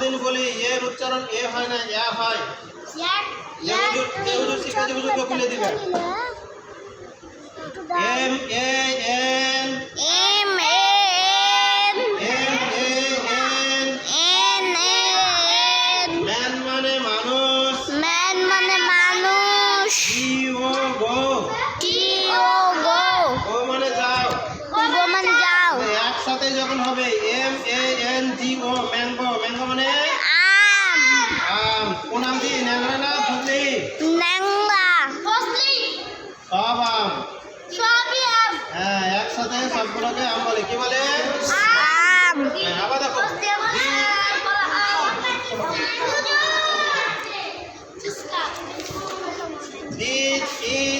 কতদিন বলি এর উচ্চারণ এ হয় না এ হয়। যে হুজুর যে হুজুর শিখাচ্ছে হুজুরকে খুলে দিবেন। M A N. M N. M A N. N N. Man মানে মানুষ। ম্যান মানে মানুষ। ই ও গো। টি ও গো। ও মানে যাও। গো মানে যাও। একসাথে যখন হবে M A N G O mango mango মানে আম আম কোন আম দিয়ে ন্যাংরা না ফুটলি ন্যাংলা সব আম সবই আম হ্যাঁ একসাথে সবগুলোকে আম বলে কি বলে আম হ্যাঁ, আবার দেখো দিস ইজ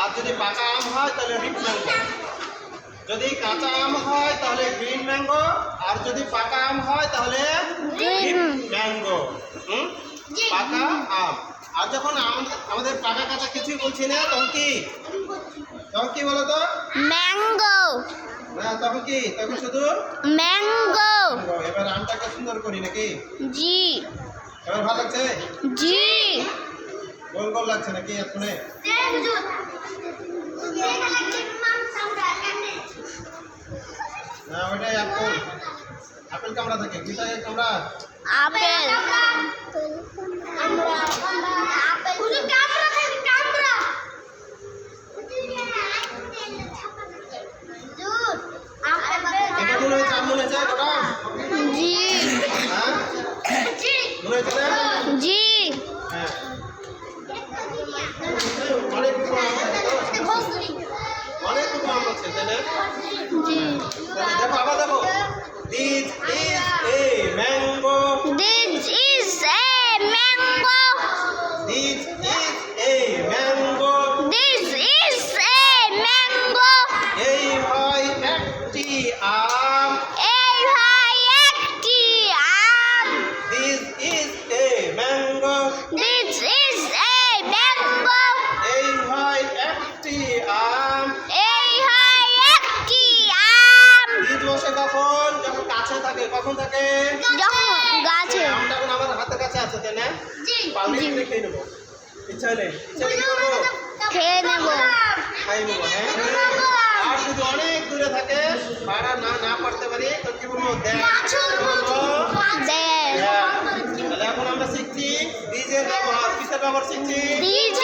আর যদি পাকা আম হয় তাহলে রিপ ম্যাঙ্গো। যদি কাঁচা আম হয় তাহলে গ্রিন ম্যাঙ্গো। আর যদি পাকা আম হয় তাহলে. ম্যাঙ্গো। হুম? পাকা আম। আর যখন আমাদের পাকা কাঁচা কিছুই বলছি না তখন কি? তখন কি বলো তো? ম্যাঙ্গো। না তখন কি? তখন শুধু ম্যাঙ্গো। ম্যাঙ্গো। এবার আমটাকে সুন্দর করি নাকি? জি। এবার ভালো লাগছে? জি। গোল গোল লাগছে নাকি এক্ষুনি? না ওইটাই আপেল। আপেল কামড়া থাকে। কি কামড়া। আপেল এটা মনে হয়েছে আম মনে হয়েছে ওটা জি হ্যাঁ মনে হয়েছে না জি হ্যাঁ অনেকগুলো আম আছে তো? অনেকগুলো আম আছে তাই না? দেখো আবার দেখো। দিস ইজ আছে না কিনে খেয়ে নেব। ইচ্ছা হলে। ইচ্ছা হলে কি করব খেয়ে নেব। খাই নেব হ্যাঁ? আর যদি অনেক দূরে থাকে ভাড়া না না পারতে পারি। তো কি বলব? দেখ। তাহলে এখন আমরা শিখছি বীজের ব্যবহার। কিসের ব্যবহার শিখছি? দিস